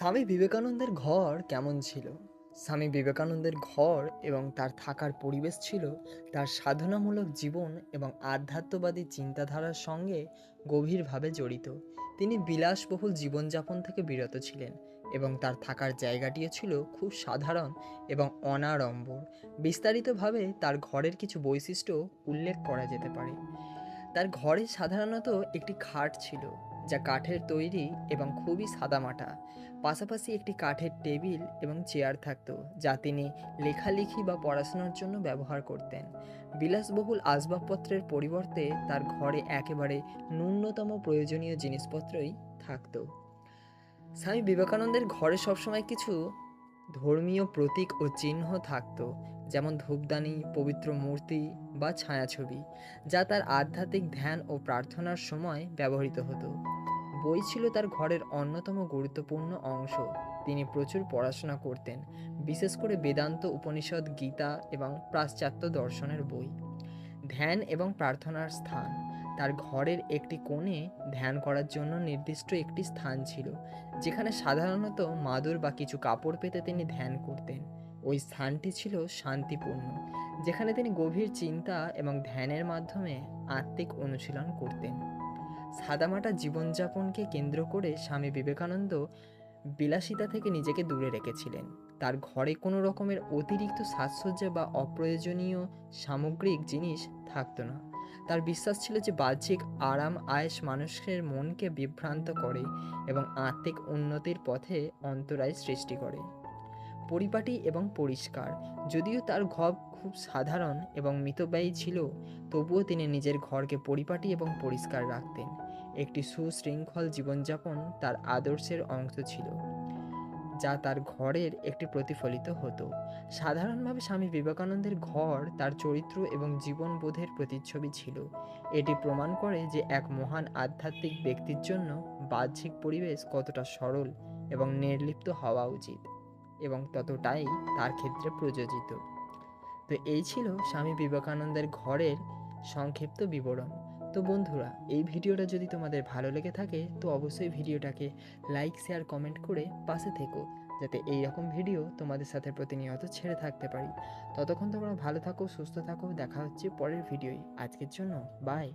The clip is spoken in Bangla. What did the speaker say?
স্বামী বিবেকানন্দের ঘর কেমন ছিল? স্বামী বিবেকানন্দের ঘর এবং তার থাকার পরিবেশ ছিল তার সাধনামূলক জীবন এবং আধ্যাত্মবাদী চিন্তাধারার সঙ্গে গভীরভাবে জড়িত। তিনি বিলাসবহুল জীবনযাপন থেকে বিরত ছিলেন এবং তার থাকার জায়গাটিও ছিল খুব সাধারণ এবং অনাড়ম্বর। বিস্তারিতভাবে তার ঘরের কিছু বৈশিষ্ট্য উল্লেখ করা যেতে পারে। তার ঘরে সাধারণত একটি খাট ছিল। যা কাঠের তৈরি এবং খুবই সাদামাটা পাশাপাশি একটি কাঠের টেবিল এবং চেয়ার থাকতো, যা তিনি লেখালেখি বা পড়াশোনার জন্য ব্যবহার করতেন। বিলাসবহুল আসবাবপত্রের পরিবর্তে তার ঘরে একেবারে ন্যূনতম প্রয়োজনীয় জিনিসপত্রই থাকতো। স্বামী বিবেকানন্দের ঘরে সবসময় কিছু ধর্মীয় প্রতীক ও চিহ্ন থাকতো যেমন ধূপদানি, পবিত্র মূর্তি বা ছায়াছবি, যা তার আধ্যাত্মিক ধ্যান ও প্রার্থনার সময় ব্যবহৃত হতো। বই ছিল তার ঘরের অন্যতম গুরুত্বপূর্ণ অংশ। তিনি প্রচুর পড়াশোনা করতেন, বিশেষ করে বেদান্ত উপনিষদ, গীতা এবং পাশ্চাত্য দর্শনের বই। ধ্যান এবং প্রার্থনার স্থান, তার ঘরের একটি কোণে ধ্যান করার জন্য নির্দিষ্ট একটি স্থান ছিল, যেখানে সাধারণত মাদুর বা কিছু কাপড় পেতে তিনি ধ্যান করতেন। ওই স্থানটি ছিল শান্তিপূর্ণ, যেখানে তিনি গভীর চিন্তা এবং ধ্যানের মাধ্যমে আত্মিক অনুশীলন করতেন। সাদামাটা জীবনযাপনকে কেন্দ্র করে স্বামী বিবেকানন্দ বিলাসিতা থেকে নিজেকে দূরে রেখেছিলেন। তার ঘরে কোনো রকমের অতিরিক্ত সাজসজ্জা বা অপ্রয়োজনীয় সামগ্রিক জিনিস থাকতো না। তার বিশ্বাস ছিল যে বাহ্যিক আরাম আয়েস মানুষের মনকে বিভ্রান্ত করে এবং আত্মিক উন্নতির পথে অন্তরায় সৃষ্টি করে। পরিপাটি এবং পরিষ্কার। যদিও তার ঘর খুব সাধারণ এবং মিতব্যয়ী ছিল, তবুও তিনি নিজের ঘরকে পরিপাটি এবং পরিষ্কার রাখতেন। একটি সুশৃঙ্খল জীবনযাপন তার আদর্শের অংশ ছিল, যা তার ঘরের একটি প্রতিফলিত হতো। সাধারণভাবে স্বামী বিবেকানন্দের ঘর তার চরিত্র এবং জীবনবোধের প্রতিচ্ছবি ছিল। এটি প্রমাণ করে যে এক মহান আধ্যাত্মিক ব্যক্তির জন্য বাহ্যিক পরিবেশ কতটা সরল এবং নির্লিপ্ত হওয়া উচিত। এবং ততটাই তার ক্ষেত্রে প্রযোজিত। তো এই ছিল স্বামী বিবেকানন্দের ঘরের সংক্ষিপ্ত বিবরণ। তো বন্ধুরা, এই ভিডিওটা যদি তোমাদের ভালো লেগে থাকে, তো অবশ্যই ভিডিওটাকে লাইক, শেয়ার, কমেন্ট করে পাশে থেকো, যাতে এই রকম ভিডিও তোমাদের সাথে প্রতিনিয়ত ছেড়ে থাকতে পারি। ততক্ষণ তোমরা ভালো থাকো, সুস্থ থাকো, দেখা হচ্ছে পরের ভিডিওয়। আজকের জন্য বাই